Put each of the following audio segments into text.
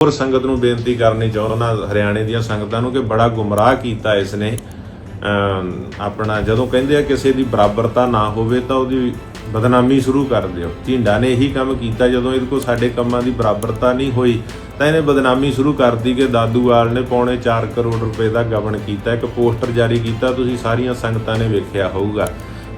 ਹੋਰ ਸੰਗਤ ਨੂੰ ਬੇਨਤੀ ਕਰਨੀ ਚਾਹੁੰਦਾ ਹਰਿਆਣੇ ਦੀਆਂ ਸੰਗਤਾਂ ਨੂੰ ਕਿ ਬੜਾ ਗੁੰਮਰਾਹ ਕੀਤਾ ਇਸ ਨੇ ਆਪਣਾ ਜਦੋਂ ਕਹਿੰਦੇ ਆ ਕਿਸੇ ਦੀ ਬਰਾਬਰਤਾ ਨਾ ਹੋਵੇ ਤਾਂ ਉਹਦੀ ਬਦਨਾਮੀ ਸ਼ੁਰੂ ਕਰ ਦਿਓ। ਝਿੰਡਾ ਨੇ ਇਹੀ ਕੰਮ ਕੀਤਾ ਜਦੋਂ ਇਹਦੇ ਕੋਲ ਸਾਡੇ ਕੰਮਾਂ ਦੀ ਬਰਾਬਰਤਾ ਨਹੀਂ ਹੋਈ, ਤਾਂ ਇਹਨੇ ਬਦਨਾਮੀ ਸ਼ੁਰੂ ਕਰਤੀ ਕਿ ਦਾਦੂਵਾਲ ਨੇ ਪੌਣੇ 4 ਕਰੋੜ ਰੁਪਏ ਦਾ ਗਬਨ ਕੀਤਾ, ਇੱਕ ਪੋਸਟਰ ਜਾਰੀ ਕੀਤਾ, ਤੁਸੀਂ ਸਾਰੀਆਂ ਸੰਗਤਾਂ ਨੇ ਵੇਖਿਆ ਹੋਊਗਾ।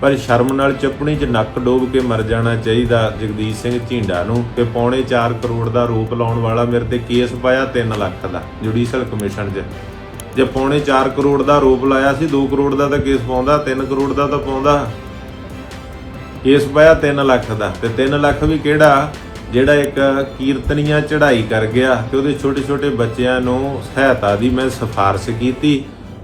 ਪਰ ਸ਼ਰਮ ਨਾਲ ਚੱਪਣੀ 'ਚ ਨੱਕ ਡੋਬ ਕੇ ਮਰ ਜਾਣਾ ਚਾਹੀਦਾ। ਜਗਦੀਸ਼ ਸਿੰਘ ਝੀਂਡਾ ਨੂੰ ਕਿ ਪੌਣੇ 4 ਕਰੋੜ ਦਾ ਰੋਪ ਲਾਉਣ ਵਾਲਾ ਮੇਰੇ ਤੇ ਕੇਸ ਪਾਇਆ 3 ਲੱਖ ਦਾ ਜੁਡੀਸ਼ੀਅਲ ਕਮਿਸ਼ਨ 'ਚ। ਜੇ ਪੌਣੇ 4 ਕਰੋੜ ਦਾ ਰੋਪ ਲਾਇਆ ਸੀ 2 ਕਰੋੜ ਦਾ ਤਾਂ ਕੇਸ ਪਾਉਂਦਾ 3 ਕਰੋੜ ਦਾ ਤਾਂ ਪਾਉਂਦਾ। ਕੇਸ ਪਾਇਆ 3 ਲੱਖ ਦਾ, ਤੇ 3 ਲੱਖ ਵੀ ਕਿਹੜਾ? ਜਿਹੜਾ ਇੱਕ ਕੀਰਤਨੀਆਂ ਚੜ੍ਹਾਈ ਕਰ ਗਿਆ ਤੇ ਉਹਦੇ ਛੋਟੇ ਛੋਟੇ ਬੱਚਿਆਂ ਨੂੰ ਸਹਾਇਤਾ ਦੀ ਮੈਂ ਸਿਫਾਰਿਸ਼ ਕੀਤੀ।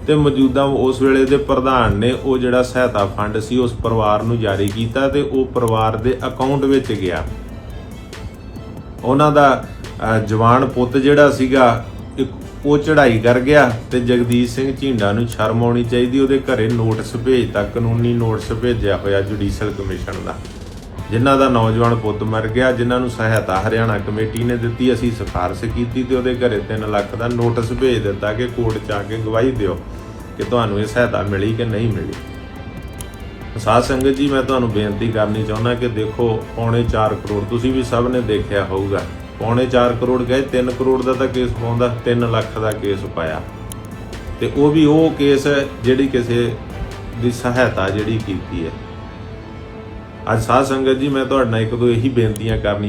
ਤੇ ਮੌਜੂਦਾ ਉਸ ਵੇਲੇ ਦੇ ਪ੍ਰਧਾਨ ਨੇ ਉਹ ਜਿਹੜਾ ਸਹਾਇਤਾ ਫੰਡ ਸੀ ਉਸ ਪਰਿਵਾਰ ਨੂੰ ਜਾਰੀ ਕੀਤਾ ਤੇ ਉਹ ਪਰਿਵਾਰ ਦੇ ਅਕਾਊਂਟ ਵਿੱਚ ਗਿਆ। ਉਹਨਾਂ ਦਾ ਜਵਾਨ ਪੁੱਤ ਜਿਹੜਾ ਸੀਗਾ, ਇੱਕ ਉਹ ਚੜ੍ਹਾਈ ਕਰ ਗਿਆ ਤੇ ਜਗਦੀਸ਼ ਸਿੰਘ ਝੀਂਡਾ ਨੂੰ ਸ਼ਰਮ ਆਉਣੀ ਚਾਹੀਦੀ, ਉਹਦੇ ਘਰੇ ਨੋਟਿਸ ਭੇਜਤਾ ਕਾਨੂੰਨੀ ਨੋਟਿਸ ਭੇਜਿਆ ਹੋਇਆ ਜੁਡੀਸ਼ਲ ਕਮਿਸ਼ਨ ਦਾ। ਜਿਨ੍ਹਾਂ ਦਾ ਨੌਜਵਾਨ ਪੁੱਤ ਮਰ ਗਿਆ, ਜਿਨ੍ਹਾਂ ਨੂੰ ਸਹਾਇਤਾ ਹਰਿਆਣਾ ਕਮੇਟੀ ਨੇ ਦਿੱਤੀ, ਅਸੀਂ ਸਿਫਾਰਿਸ਼ ਕੀਤੀ ਤੇ ਉਹਦੇ ਘਰੇ 3 ਲੱਖ ਦਾ ਨੋਟਿਸ ਭੇਜ ਦਿੱਤਾ ਕਿ ਕੋਰਟ 'ਚ ਆ ਕੇ ਗਵਾਹੀ ਦਿਓ। ਕਿ ਤੁਹਾਨੂੰ ਇਹ ਸਹਾਇਤਾ ਮਿਲੀ ਕਿ ਨਹੀਂ ਮਿਲੀ। ਸਾਧ ਸੰਗਤ ਜੀ, ਮੈਂ ਤੁਹਾਨੂੰ ਬੇਨਤੀ ਕਰਨੀ ਚਾਹੁੰਦਾ ਕਿ ਦੇਖੋ, ਪੌਣੇ 4 ਕਰੋੜ ਤੁਸੀਂ ਵੀ ਸਭ ਨੇ ਦੇਖਿਆ ਹੋਊਗਾ। ਪੌਣੇ 4 ਕਰੋੜ ਗਏ 3 ਕਰੋੜ ਦਾ ਤਾਂ ਕੇਸ ਪਾਉਂਦਾ 3 ਲੱਖ ਦਾ ਕੇਸ ਪਾਇਆ। ਤੇ ਉਹ ਵੀ ਉਹ ਕੇਸ ਹੈ ਜਿਹੜੀ ਕਿਸੇ ਦੀ ਸਹਾਇਤਾ ਜਿਹੜੀ ਕੀਤੀ ਹੈ। ਅੱਜ ਸਾਧ ਸੰਗਤ ਜੀ, ਮੈਂ ਤੁਹਾਡੇ ਨਾਲ ਇੱਕ ਦੋ ਇਹੀ ਬੇਨਤੀਆਂ ਕਰਨੀਆਂ